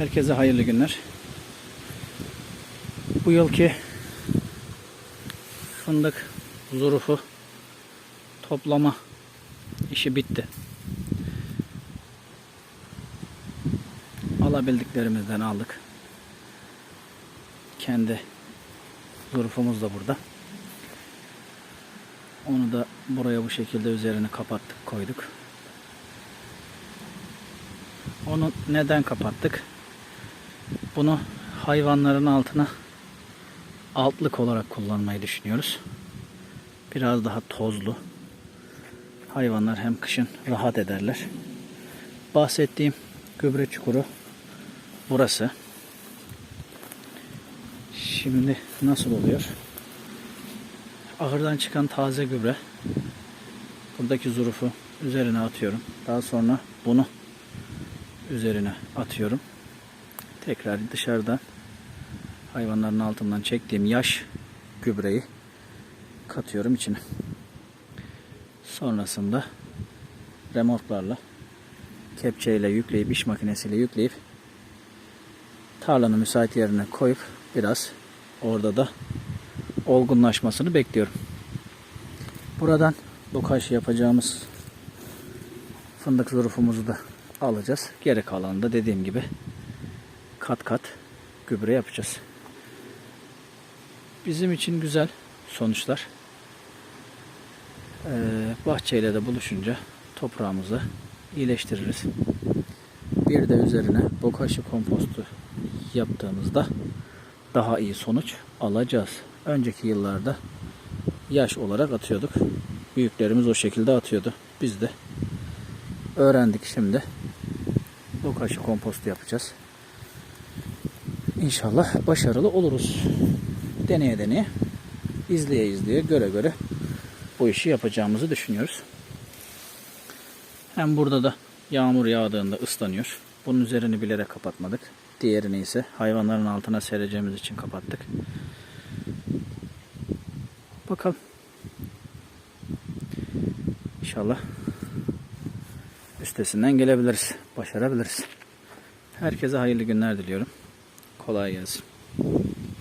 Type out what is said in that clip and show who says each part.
Speaker 1: Herkese hayırlı günler. Bu yılki fındık zurufu toplama işi bitti. Alabildiklerimizden aldık. Kendi zurufumuz da burada. Onu da buraya bu şekilde üzerine kapattık, koyduk. Onu neden kapattık? Bunu hayvanların altına altlık olarak kullanmayı düşünüyoruz. Biraz daha tozlu. Hayvanlar hem kışın rahat ederler. Bahsettiğim gübre çukuru burası. Şimdi nasıl oluyor? Ahırdan çıkan taze gübre buradaki zurufu üzerine atıyorum. Daha sonra bunu üzerine atıyorum. Tekrar dışarıdan hayvanların altından çektiğim yaş gübreyi katıyorum içine. Sonrasında remorklarla kepçeyle yükleyip iş makinesiyle yükleyip tarlanın müsait yerine koyup biraz orada da olgunlaşmasını bekliyorum. Buradan bokaş yapacağımız fındık zurufumuzu da alacağız. Geri kalanı da dediğim gibi kat kat gübre yapacağız. Bizim için güzel sonuçlar. Ee, bahçeyle de buluşunca toprağımızı iyileştiririz. Bir de üzerine bokaşı kompostu yaptığımızda daha iyi sonuç alacağız. Önceki yıllarda yaş olarak atıyorduk. Büyüklerimiz o şekilde atıyordu. Biz de öğrendik şimdi. Bokaşı kompostu yapacağız. İnşallah başarılı oluruz. Deneye deneye, izleye izleye, göre göre bu işi yapacağımızı düşünüyoruz. Hem burada da yağmur yağdığında ıslanıyor. Bunun üzerini bilerek kapatmadık. Diğerini ise hayvanların altına sereceğimiz için kapattık. Bakalım. İnşallah üstesinden gelebiliriz. Başarabiliriz. Herkese hayırlı günler diliyorum. Kolay gelsin.